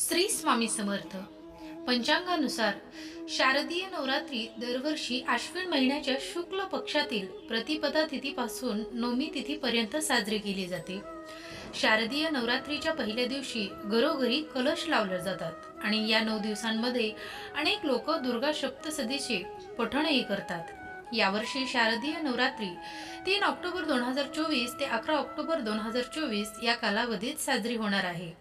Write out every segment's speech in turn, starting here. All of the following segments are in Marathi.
श्री स्वामी समर्थ. पंचांगानुसार शारदीय नवरात्री दरवर्षी आश्विन महिन्याच्या शुक्ल पक्षातील प्रतिपदा तिथीपासून नवमी तिथीपर्यंत साजरी केली जाते. शारदीय नवरात्रीच्या पहिल्या दिवशी घरोघरी कलश लावले जातात आणि या नऊ दिवसांमध्ये अनेक लोक दुर्गा सप्तसदीचे पठणही करतात. यावर्षी शारदीय नवरात्री तीन ऑक्टोबर दोन हजार चोवीस ते अकरा ऑक्टोबर दोन हजार चोवीस या कालावधीत साजरी होणार आहे.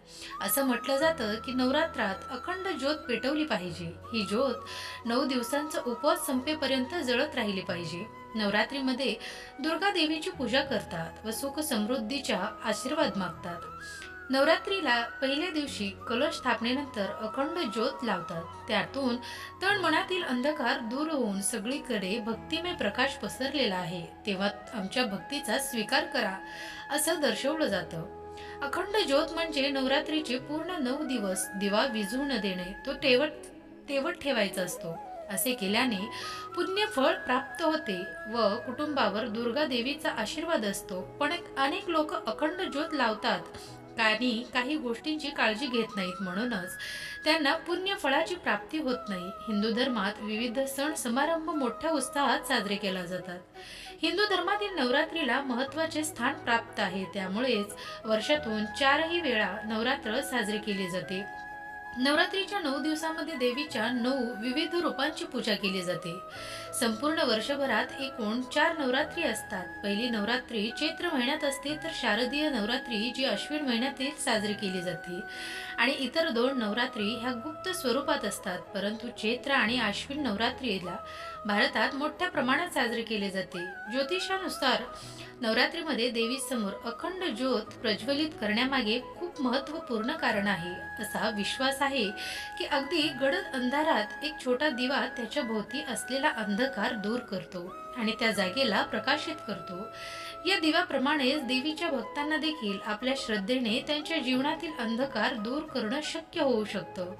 असं म्हटलं जातं की नवरात्रात अखंड ज्योत पेटवली पाहिजे. ही ज्योत नऊ दिवसांचा उपवास संपेपर्यंत जळत राहिली पाहिजे. नवरात्रीमध्ये दुर्गा देवीची पूजा करतात व सुख समृद्धीचा आशीर्वाद मागतात. नवरात्रीला पहिल्या दिवशी कलश स्थापनेनंतर अखंड ज्योत लावतात. त्यातून तण मनातील अंधकार दूर होऊन सगळीकडे भक्तिमय प्रकाश पसरलेला आहे. तेव्हा आमच्या भक्तीचा स्वीकार करा असं दर्शवलं जातं. अखंड ज्योत म्हणजे नवरात्रीचे पूर्ण नऊ दिवस दिवा विझू न देणे तो तेवट तेवट ठेवायचा असतो. असे केल्याने पुण्य फळ प्राप्त होते व कुटुंबावर दुर्गा देवीचा आशीर्वाद असतो. पण अनेक लोक अखंड ज्योत लावतात. आणि काही गोष्टींची काळजी घेत नाहीत म्हणूनच त्यांना पुण्य फळाची प्राप्ती होत नाही. हिंदू धर्मात विविध सण समारंभ मोठ्या उत्साहात साजरे केले जातात. हिंदू धर्मातील नवरात्रीला महत्त्वाचे स्थान प्राप्त आहे. त्यामुळेच वर्षातून चारही वेळा नवरात्र साजरी केली जाते. नवरात्रीच्या नऊ दिवसामध्ये देवीच्या नऊ विविध रूपांची पूजा केली जाते. संपूर्ण वर्षभरात एकूण चार नवरात्री असतात. पहिली नवरात्री चैत्र महिन्यात असते तर शारदीय नवरात्री जी अश्विन महिन्यातील साजरी केली जाते. आणि इतर दोन नवरात्री ह्या गुप्त स्वरूपात असतात परंतु चैत्र आणि अश्विन नवरात्रीला भारतात मोठ्या प्रमाणात साजरे केले जाते. ज्योतिषानुसार नवरात्रीमध्ये देवीसमोर अखंड ज्योत प्रज्वलित करण्यामागे खूप महत्त्वपूर्ण कारण आहे. असा विश्वास आहे की अगदी गडद अंधारात एक छोटा दिवा त्याच्या भोवती असलेला अंधकार दूर करतो आणि त्या जागेला प्रकाशित करतो. या दिव्याप्रमाणेच देवीच्या भक्तांना देखील आपल्या श्रद्धेने त्यांच्या जीवनातील अंधकार दूर करणं शक्य होऊ शकतं.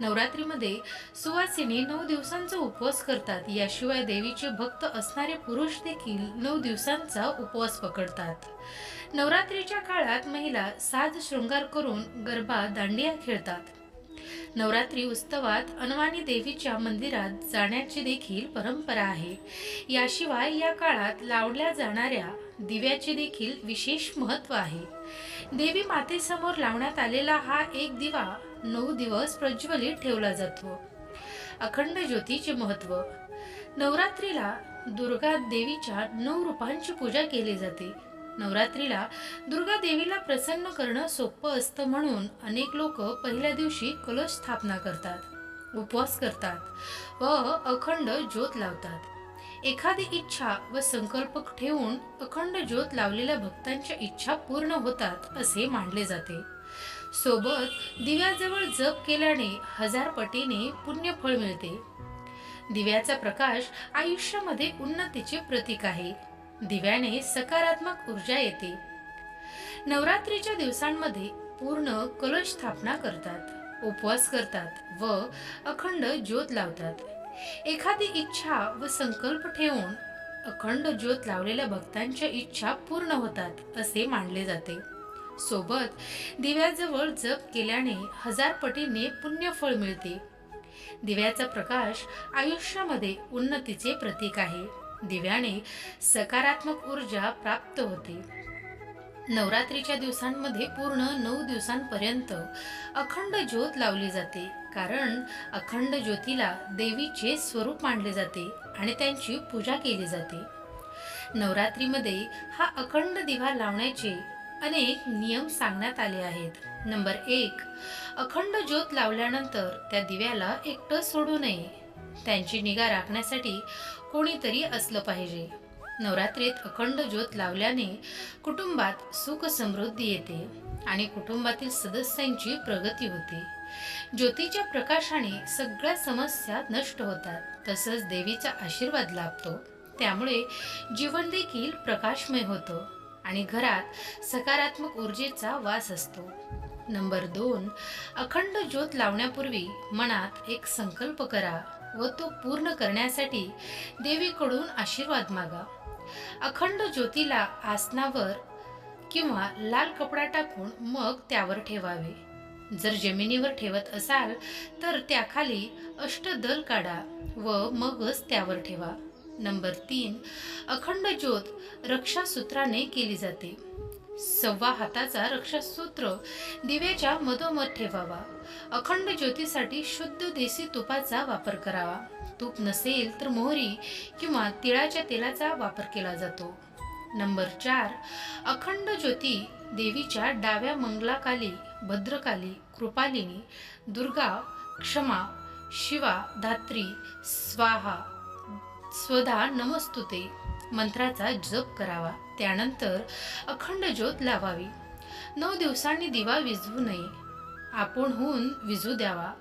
नवरात्रीमध्ये सुवासिनी नऊ दिवसांचा उपवास करतात. याशिवाय देवीचे भक्त असणारे पुरुष देखील नऊ दिवसांचा उपवास पकडतात. नवरात्रीच्या काळात महिला साज शृंगार करून गरबा दांडिया खेळतात. नवरात्री उत्सवात अनवानी देवीच्या मंदिरात जाण्याची देखील परंपरा आहे. याशिवाय या काळात लावल्या जाणाऱ्या दिव्याचे देखील विशेष महत्त्व आहे. देवी मातेसमोर लावण्यात आलेला हा एक दिवा नऊ दिवस प्रज्वलित ठेवला जातो. अखंड ज्योतीचे महत्त्व. नवरात्रीला दुर्गा देवीच्या नऊ रूपांची पूजा केली जाते. नवरात्रीला दुर्गा देवीला प्रसन्न करणं सोपं असतं म्हणून अनेक लोक पहिल्या दिवशी कलश स्थापना करतात उपवास करतात व अखंड ज्योत लावतात. एखादी इच्छा व संकल्प ठेवून अखंड ज्योत लावलेल्या भक्तांच्या इच्छा पूर्ण होतात असे मानले जाते. सोबत दिव्याजवळ जप केल्याने हजार पटीने पुण्य फळ मिळते. दिव्याचा प्रकाश आयुष्यामध्ये उन्नतीचे प्रतीक आहे. दिव्याने सकारात्मक ऊर्जा येते. नवरात्रीच्या दिवसांमध्ये पूर्ण कलश स्थापना करतात उपवास करतात व अखंड ज्योत लावतात. एखादी इच्छा व संकल्प ठेवून अखंड ज्योत लावलेल्या भक्तांच्या इच्छा पूर्ण होतात असे मानले जाते. सोबत दिव्याजवळ जप केल्याने हजार पटीने पुण्यफळ मिळते. दिव्याचा प्रकाश आयुष्यामध्ये उन्नतीचे प्रतीक आहे. दिव्याने सकारात्मक ऊर्जा प्राप्त होते. नवरात्रीच्या दिवसांमध्ये पूर्ण नऊ दिवसांपर्यंत अखंड ज्योत लावली जाते. कारण अखंड ज्योतीला देवीचे स्वरूप मानले जाते आणि त्यांची पूजा केली जाते. नवरात्रीमध्ये हा अखंड दिवा लावण्याचे अनेक नियम सांगण्यात आले आहेत. नंबर एक अखंड ज्योत लावल्यानंतर त्या दिव्याला एकटं सोडू नये. त्यांची निगा राखण्यासाठी कोणीतरी असलं पाहिजे. नवरात्रीत अखंड ज्योत लावल्याने कुटुंबात सुख समृद्धी येते आणि कुटुंबातील सदस्यांची प्रगती होते. ज्योतीच्या प्रकाशाने सगळ्या समस्या नष्ट होतात तसंच देवीचा आशीर्वाद लाभतो. त्यामुळे जीवन देखील प्रकाशमय होतं. आणि घरात सकारात्मक ऊर्जेचा वास असतो. नंबर दोन अखंड ज्योत लावण्यापूर्वी मनात एक संकल्प करा व तो पूर्ण करण्यासाठी देवीकडून आशीर्वाद मागा. अखंड ज्योतीला आसनावर किंवा लाल कपडा टाकून मग त्यावर ठेवावे. जर जमिनीवर ठेवत असाल तर त्याखाली अष्टदल काढा व मगच त्यावर ठेवा. नंबर तीन अखंड ज्योत रक्षासूत्राने केली जाते. सव्वा हाताचा रक्षासूत्र दिव्याच्या मधोमध ठेवावा. अखंड ज्योतीसाठी शुद्ध देसी तुपाचा वापर करावा. तूप नसेल तर मोहरी किंवा तिळाच्या तेलाचा वापर केला जातो. नंबर चार अखंड ज्योती देवीच्या डाव्या मंगलाकाली भद्रकाली कृपालिनी दुर्गा क्षमा शिवा धात्री स्वाहा स्वधा नमस्तुते. मंत्राचा जप करावा. त्यानंतर अखंड ज्योत लावावी. नऊ दिवसांनी दिवा विझवू नये. आपणहून विझू द्यावा.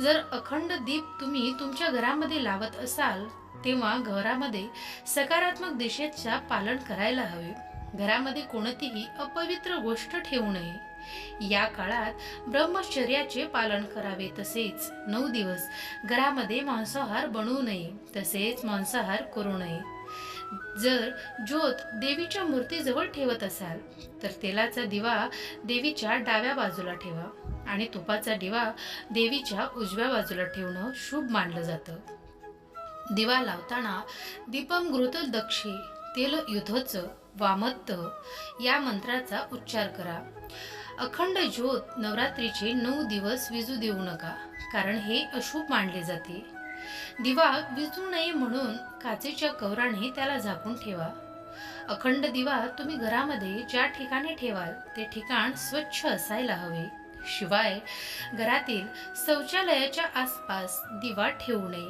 जर अखंड दीप तुम्ही तुमच्या घरामध्ये लावत असाल तेव्हा घरामध्ये सकारात्मक दिशेचा पालन करायला हवे. घरामध्ये कोणतीही अपवित्र गोष्ट ठेवू नये. या काळात ब्रह्मचर्याचे पालन करावे तसेच नऊ दिवस घरामध्ये मांसाहार बनवू नये तसेच मांसाहार करू नये. जर ज्योत देवीच्या मूर्तीजवळ ठेवत असाल तर तेलाचा दिवा देवीच्या डाव्या बाजूला ठेवा आणि तुपाचा दिवा देवीच्या उजव्या बाजूला ठेवणं शुभ मानलं जातं. दिवा लावताना दीपम घृत दक्षे तेल युधोच वामत्त या मंत्राचा उच्चार करा. अखंड ज्योत नवरात्रीचे नऊ दिवस विजू देऊ नका कारण हे अशुभ मानले जाते. दिवा विजू नये म्हणून काचेच्या कवराने त्याला झाकून ठेवा. अखंड दिवा तुम्ही घरामध्ये ज्या ठिकाणी ठेवाल ते ठिकाण स्वच्छ असायला हवे. शिवाय घरातील शौचालयाच्या आसपास दिवा ठेवू नये.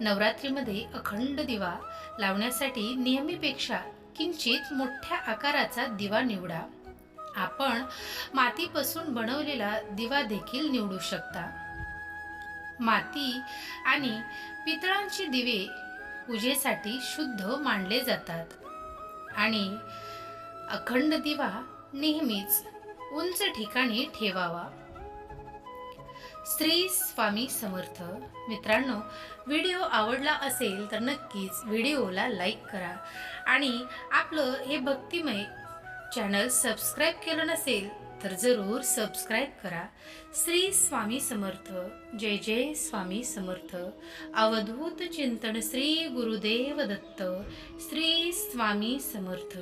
नवरात्रीमध्ये अखंड दिवा लावण्यासाठी नेहमीपेक्षा किंचित मोठ्या आकाराचा दिवा निवडा. आपण मातीपासून बनवलेला दिवा देखील निवडू शकता. माती आणि पितळांची दिवे पूजेसाठी शुद्ध मानले जातात. आणि अखंड दिवा नेहमीच उंच ठिकाणी ठेवावा. स्त्री स्वामी समर्थ मित्रांनो व्हिडिओ आवडला असेल तर नक्कीच व्हिडिओला लाईक करा आणि आपलं हे भक्तिमय चॅनल सबस्क्राईब केलं नसेल तर जरूर सबस्क्राईब करा. श्री स्वामी समर्थ. जय जय स्वामी समर्थ. अवधूत चिंतन श्री गुरुदेव दत्त. श्री स्वामी समर्थ.